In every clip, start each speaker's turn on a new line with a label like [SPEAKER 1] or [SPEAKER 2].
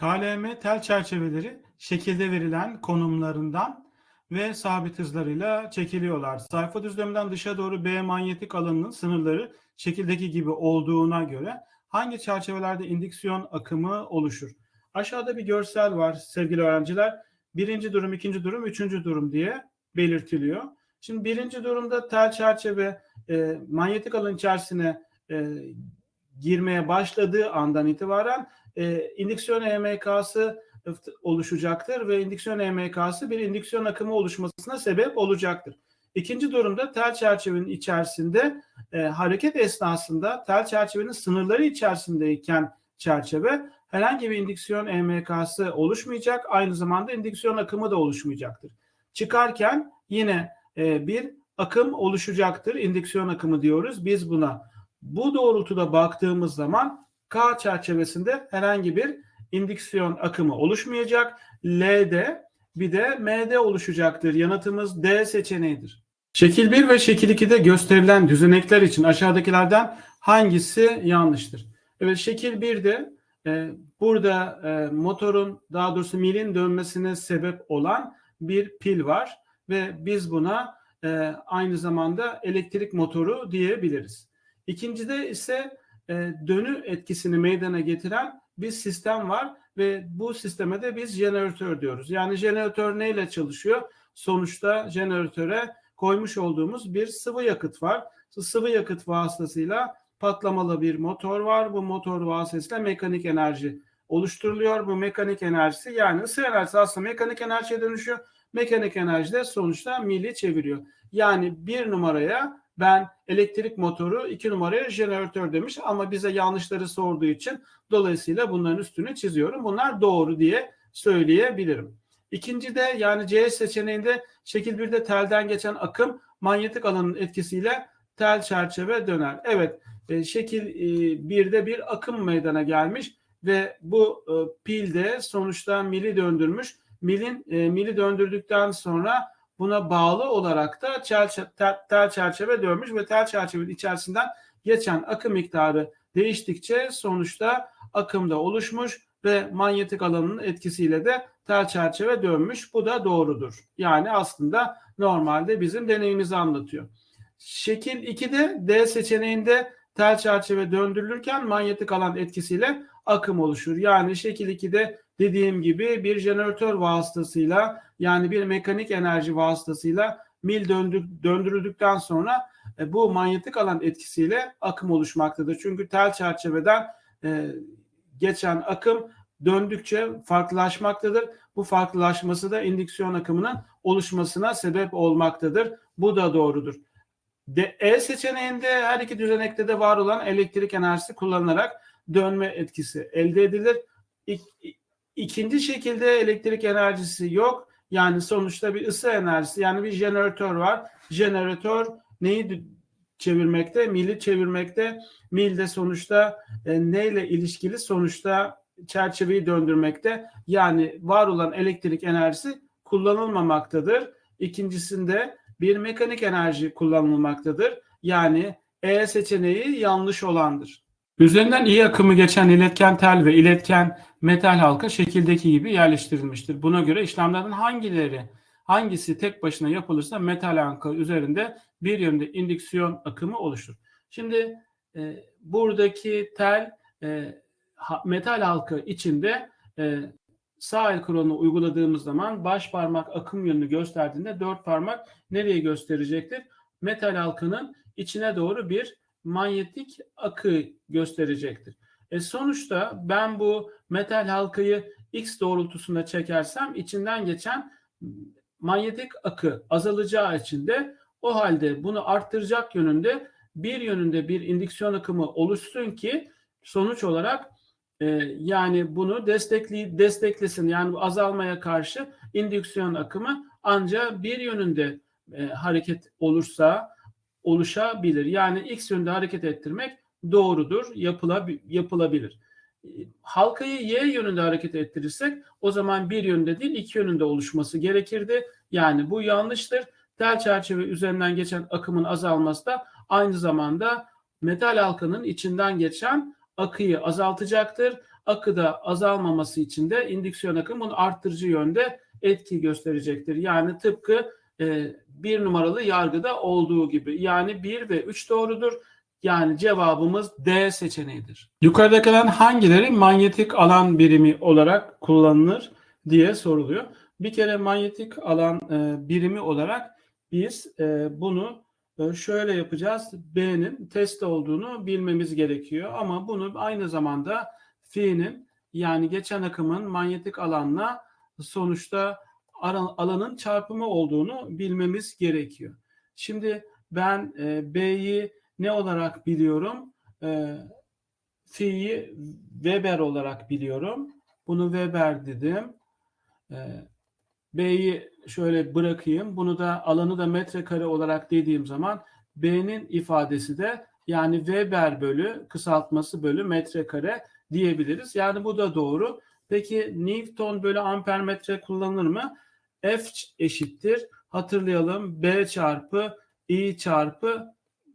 [SPEAKER 1] KLM tel çerçeveleri şekilde verilen konumlarından ve sabit hızlarıyla çekiliyorlar. Sayfa düzleminden dışa doğru B manyetik alanının sınırları şekildeki gibi olduğuna göre hangi çerçevelerde indüksiyon akımı oluşur? Aşağıda bir görsel var sevgili öğrenciler. Birinci durum, ikinci durum, üçüncü durum diye belirtiliyor. Şimdi birinci durumda tel çerçeve e, manyetik alan içerisine e, girmeye başladığı andan itibaren e, indüksiyon EMK'sı oluşacaktır ve indüksiyon EMK'sı bir indüksiyon akımı oluşmasına sebep olacaktır. İkinci durumda tel çerçevenin içerisinde e, hareket esnasında tel çerçevenin sınırları içerisindeyken çerçeve herhangi bir indüksiyon EMK'sı oluşmayacak. Aynı zamanda indüksiyon akımı da oluşmayacaktır. Çıkarken yine e, bir akım oluşacaktır. İndüksiyon akımı diyoruz biz buna. Bu doğrultuda baktığımız zaman K çerçevesinde herhangi bir indüksiyon akımı oluşmayacak. L'de bir de M'de oluşacaktır. Yanıtımız D seçeneğidir. Şekil 1 ve şekil 2'de gösterilen düzenekler için aşağıdakilerden hangisi yanlıştır? Evet şekil 1'de e, burada e, motorun daha doğrusu milin dönmesine sebep olan bir pil var ve biz buna e, aynı zamanda elektrik motoru diyebiliriz. İkincide ise e, dönü etkisini meydana getiren bir sistem var ve bu sisteme de biz jeneratör diyoruz. Yani jeneratör neyle çalışıyor? Sonuçta jeneratöre koymuş olduğumuz bir sıvı yakıt var. Sıvı yakıt vasıtasıyla patlamalı bir motor var. Bu motor vasıtasıyla mekanik enerji oluşturuluyor. Bu mekanik enerjisi yani ısı enerjisi aslında mekanik enerjiye dönüşüyor. Mekanik enerji de sonuçta mili çeviriyor. Yani bir numaraya ben elektrik motoru iki numaraya jeneratör demiş ama bize yanlışları sorduğu için dolayısıyla bunların üstünü çiziyorum. Bunlar doğru diye söyleyebilirim. İkinci de yani C seçeneğinde şekil 1'de telden geçen akım manyetik alanın etkisiyle tel çerçeve döner. Evet e, şekil e, 1'de bir akım meydana gelmiş ve bu e, pil de sonuçta mili döndürmüş. Milin e, mili döndürdükten sonra buna bağlı olarak da tel, çerçeve dönmüş ve tel çerçevenin içerisinden geçen akım miktarı değiştikçe sonuçta akım da oluşmuş ve manyetik alanın etkisiyle de tel çerçeve dönmüş. Bu da doğrudur. Yani aslında normalde bizim deneyimizi anlatıyor. Şekil 2'de D seçeneğinde tel çerçeve döndürülürken manyetik alan etkisiyle akım oluşur. Yani şekil 2'de dediğim gibi bir jeneratör vasıtasıyla yani bir mekanik enerji vasıtasıyla mil döndür, döndürüldükten sonra e, bu manyetik alan etkisiyle akım oluşmaktadır. Çünkü tel çerçeveden e, geçen akım döndükçe farklılaşmaktadır. Bu farklılaşması da indüksiyon akımının oluşmasına sebep olmaktadır. Bu da doğrudur. De, e seçeneğinde her iki düzenekte de var olan elektrik enerjisi kullanılarak dönme etkisi elde edilir. İk, ikinci şekilde elektrik enerjisi yok. Yani sonuçta bir ısı enerjisi yani bir jeneratör var. Jeneratör neyi çevirmekte? Mili çevirmekte. Mil de sonuçta e, neyle ilişkili? Sonuçta çerçeveyi döndürmekte. Yani var olan elektrik enerjisi kullanılmamaktadır. İkincisinde bir mekanik enerji kullanılmaktadır. Yani E seçeneği yanlış olandır. Üzerinden iyi akımı geçen iletken tel ve iletken metal halka şekildeki gibi yerleştirilmiştir. Buna göre işlemlerden hangileri hangisi tek başına yapılırsa metal halka üzerinde bir yönde indüksiyon akımı oluşur. Şimdi e, buradaki tel e, metal halka içinde e, sağ el kuralını uyguladığımız zaman baş parmak akım yönünü gösterdiğinde dört parmak nereye gösterecektir? Metal halkanın içine doğru bir manyetik akı gösterecektir. E sonuçta ben bu metal halkayı x doğrultusunda çekersem içinden geçen manyetik akı azalacağı için de o halde bunu arttıracak yönünde bir yönünde bir indüksiyon akımı oluşsun ki sonuç olarak e, yani bunu destekli desteklesin yani azalmaya karşı indüksiyon akımı ancak bir yönünde e, hareket olursa oluşabilir. Yani x yönde hareket ettirmek doğrudur, yapılab yapılabilir. Halkayı y yönünde hareket ettirirsek o zaman bir yönde değil iki yönünde oluşması gerekirdi. Yani bu yanlıştır. Tel çerçeve üzerinden geçen akımın azalması da aynı zamanda metal halkanın içinden geçen akıyı azaltacaktır. akıda azalmaması için de indüksiyon akım bunu arttırıcı yönde etki gösterecektir. Yani tıpkı e, bir numaralı yargıda olduğu gibi. Yani 1 ve 3 doğrudur. Yani cevabımız D seçeneğidir. Yukarıdakilerden hangileri manyetik alan birimi olarak kullanılır diye soruluyor. Bir kere manyetik alan e, birimi olarak biz e, bunu şöyle yapacağız. B'nin test olduğunu bilmemiz gerekiyor. Ama bunu aynı zamanda fi'nin yani geçen akımın manyetik alanla sonuçta alanın çarpımı olduğunu bilmemiz gerekiyor. Şimdi ben e, B'yi ne olarak biliyorum? E, fi'yi Weber olarak biliyorum. Bunu Weber dedim. E, B'yi şöyle bırakayım. Bunu da alanı da metrekare olarak dediğim zaman B'nin ifadesi de yani Weber bölü kısaltması bölü metrekare diyebiliriz. Yani bu da doğru. Peki Newton bölü amper metre kullanılır mı? F eşittir. Hatırlayalım B çarpı I çarpı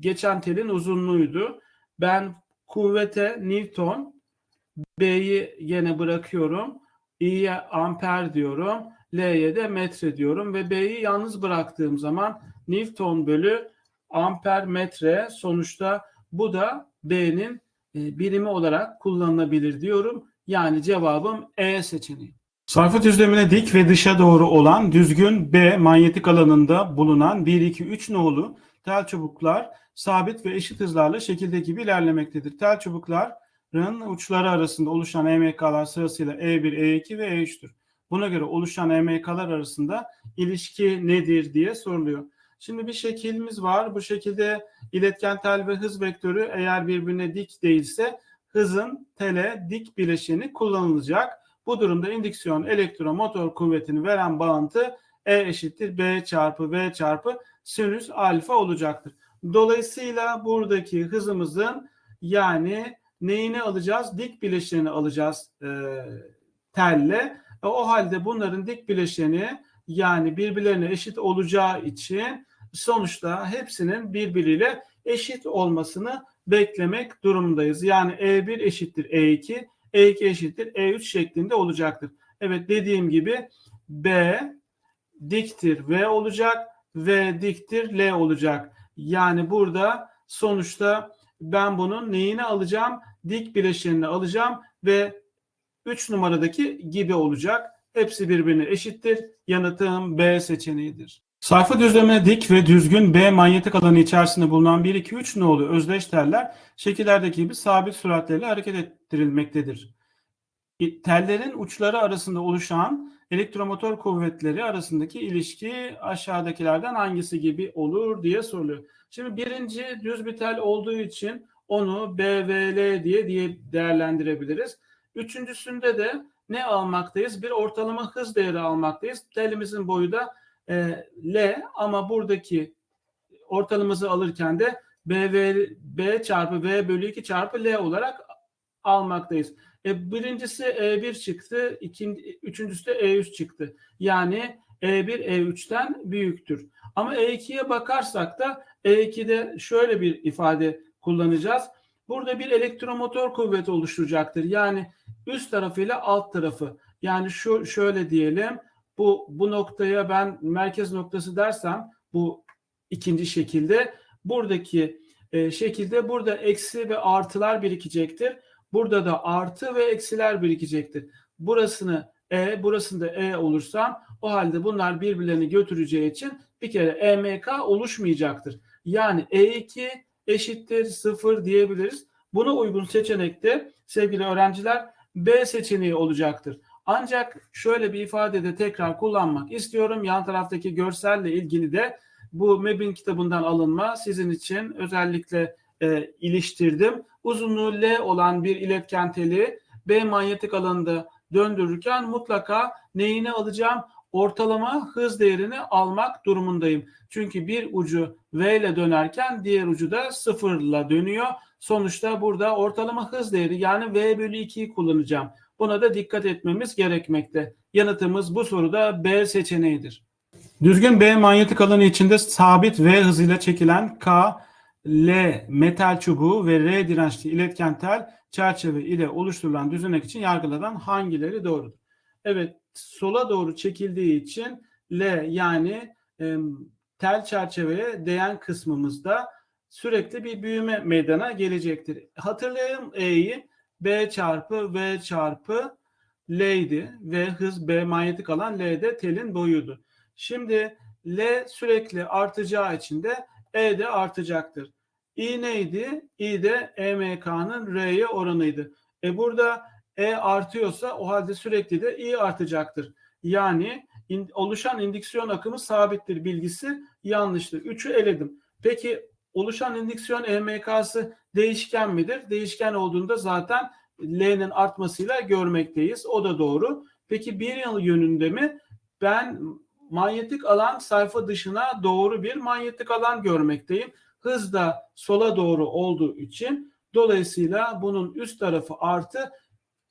[SPEAKER 1] geçen telin uzunluğuydu. Ben kuvvete Newton B'yi yine bırakıyorum. İ'ye amper diyorum. L'ye de metre diyorum ve B'yi yalnız bıraktığım zaman Newton bölü amper metre sonuçta bu da B'nin e, birimi olarak kullanılabilir diyorum. Yani cevabım E seçeneği. Sayfa düzlemine dik ve dışa doğru olan düzgün B manyetik alanında bulunan 1, 2, 3 nolu tel çubuklar sabit ve eşit hızlarla şekilde gibi ilerlemektedir. Tel çubukların uçları arasında oluşan EMK'lar sırasıyla E1, E2 ve E3'tür. Buna göre oluşan EMK'lar arasında ilişki nedir diye soruluyor. Şimdi bir şekilimiz var. Bu şekilde iletken tel ve hız vektörü eğer birbirine dik değilse hızın tele dik bileşeni kullanılacak. Bu durumda indüksiyon elektromotor kuvvetini veren bağıntı E eşittir B çarpı V çarpı sinüs alfa olacaktır. Dolayısıyla buradaki hızımızın yani neyini alacağız? Dik bileşeni alacağız e, telle. E, o halde bunların dik bileşeni yani birbirlerine eşit olacağı için sonuçta hepsinin birbiriyle eşit olmasını beklemek durumundayız. Yani E1 eşittir E2, E2 eşittir E3 şeklinde olacaktır. Evet dediğim gibi B diktir V olacak, V diktir L olacak. Yani burada sonuçta ben bunun neyini alacağım? Dik bileşenini alacağım ve 3 numaradaki gibi olacak. Hepsi birbirine eşittir. Yanıtım B seçeneğidir. Sayfa düzlemine dik ve düzgün B manyetik alanı içerisinde bulunan 1, 2, 3 nolu özdeş teller şekillerdeki gibi sabit süratlerle hareket ettirilmektedir. Tellerin uçları arasında oluşan elektromotor kuvvetleri arasındaki ilişki aşağıdakilerden hangisi gibi olur diye soruluyor. Şimdi birinci düz bir tel olduğu için onu BVL diye diye değerlendirebiliriz. Üçüncüsünde de ne almaktayız? Bir ortalama hız değeri almaktayız. Telimizin boyu da e, L ama buradaki ortalaması alırken de BV, B çarpı V bölü 2 çarpı L olarak almaktayız. E, birincisi E1 çıktı, ikinci, üçüncüsü de E3 çıktı. Yani E1 E3'ten büyüktür. Ama E2'ye bakarsak da E2'de şöyle bir ifade kullanacağız. Burada bir elektromotor kuvveti oluşturacaktır. Yani üst tarafıyla alt tarafı. Yani şu şöyle diyelim. Bu bu noktaya ben merkez noktası dersem bu ikinci şekilde buradaki e, şekilde burada eksi ve artılar birikecektir. Burada da artı ve eksiler birikecektir. Burasını E, burasında E olursam o halde bunlar birbirlerini götüreceği için bir kere EMK oluşmayacaktır. Yani E2 eşittir 0 diyebiliriz. Buna uygun seçenekte sevgili öğrenciler B seçeneği olacaktır. Ancak şöyle bir ifade de tekrar kullanmak istiyorum. Yan taraftaki görselle ilgili de bu MEB'in kitabından alınma sizin için özellikle e, iliştirdim. Uzunluğu L olan bir iletken teli B manyetik alanında döndürürken mutlaka neyini alacağım? Ortalama hız değerini almak durumundayım. Çünkü bir ucu V ile dönerken diğer ucu da sıfırla dönüyor. Sonuçta burada ortalama hız değeri yani V bölü 2'yi kullanacağım. Buna da dikkat etmemiz gerekmekte. Yanıtımız bu soruda B seçeneğidir. Düzgün B manyetik alanı içinde sabit V hızıyla çekilen K, L metal çubuğu ve R dirençli iletken tel çerçeve ile oluşturulan düzenek için yargılanan hangileri doğrudur? Evet, sola doğru çekildiği için L yani e, tel çerçeveye değen kısmımızda sürekli bir büyüme meydana gelecektir. Hatırlayalım E'yi B çarpı V çarpı L'ydi ve hız B manyetik alan L'de telin boyuydu. Şimdi L sürekli artacağı için de E de artacaktır. I neydi? I de EMK'nın R'ye oranıydı. E burada E artıyorsa o halde sürekli de I artacaktır. Yani in, oluşan indüksiyon akımı sabittir bilgisi yanlıştır. 3'ü eledim. Peki oluşan indüksiyon EMK'sı değişken midir? Değişken olduğunda zaten L'nin artmasıyla görmekteyiz. O da doğru. Peki bir yıl yönünde mi? Ben manyetik alan sayfa dışına doğru bir manyetik alan görmekteyim. Hız da sola doğru olduğu için dolayısıyla bunun üst tarafı artı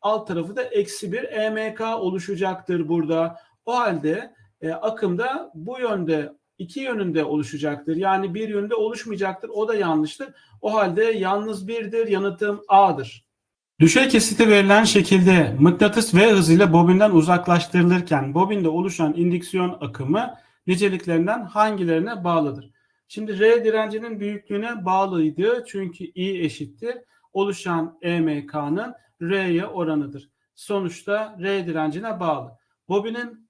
[SPEAKER 1] alt tarafı da eksi bir EMK oluşacaktır burada. O halde e, akımda bu yönde iki yönünde oluşacaktır. Yani bir yönde oluşmayacaktır. O da yanlıştır. O halde yalnız birdir. Yanıtım A'dır. Düşey kesiti verilen şekilde mıknatıs V hızıyla bobinden uzaklaştırılırken bobinde oluşan indüksiyon akımı niceliklerinden hangilerine bağlıdır? Şimdi R direncinin büyüklüğüne bağlıydı çünkü I eşittir. Oluşan EMK'nın R'ye oranıdır. Sonuçta R direncine bağlı. Bobinin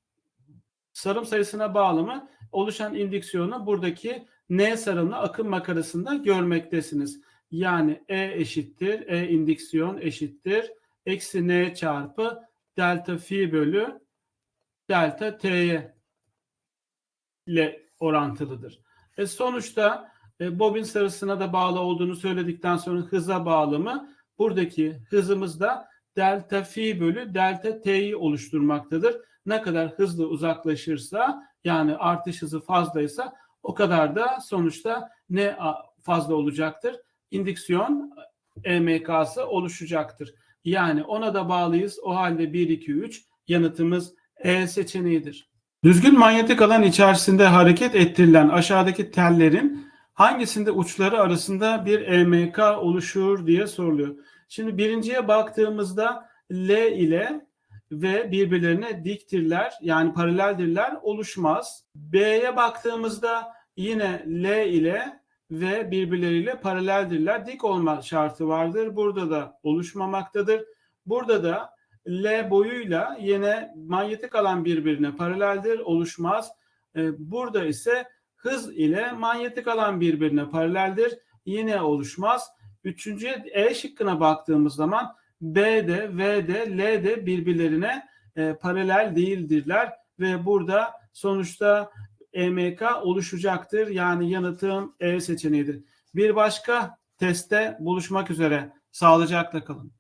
[SPEAKER 1] sarım sayısına bağlı mı? Oluşan indüksiyonu buradaki N sarımlı akım makarasında görmektesiniz. Yani E eşittir, E indüksiyon eşittir. Eksi N çarpı delta fi bölü delta T'ye ile orantılıdır. E sonuçta e, bobin sarısına da bağlı olduğunu söyledikten sonra hıza bağlı mı? Buradaki hızımız da delta fi bölü delta t'yi oluşturmaktadır. Ne kadar hızlı uzaklaşırsa yani artış hızı fazlaysa o kadar da sonuçta ne fazla olacaktır? İndüksiyon EMK'sı oluşacaktır. Yani ona da bağlıyız. O halde 1, 2, 3 yanıtımız E seçeneğidir. Düzgün manyetik alan içerisinde hareket ettirilen aşağıdaki tellerin hangisinde uçları arasında bir EMK oluşur diye soruluyor. Şimdi birinciye baktığımızda L ile ve birbirlerine diktirler yani paraleldirler oluşmaz. B'ye baktığımızda yine L ile ve birbirleriyle paraleldirler. Dik olma şartı vardır. Burada da oluşmamaktadır. Burada da L boyuyla yine manyetik alan birbirine paraleldir, oluşmaz. Ee, burada ise hız ile manyetik alan birbirine paraleldir, yine oluşmaz. Üçüncü E şıkkına baktığımız zaman B de, V de, L de birbirlerine e, paralel değildirler ve burada sonuçta EMK oluşacaktır. Yani yanıtım E seçeneğidir. Bir başka testte buluşmak üzere. Sağlıcakla kalın.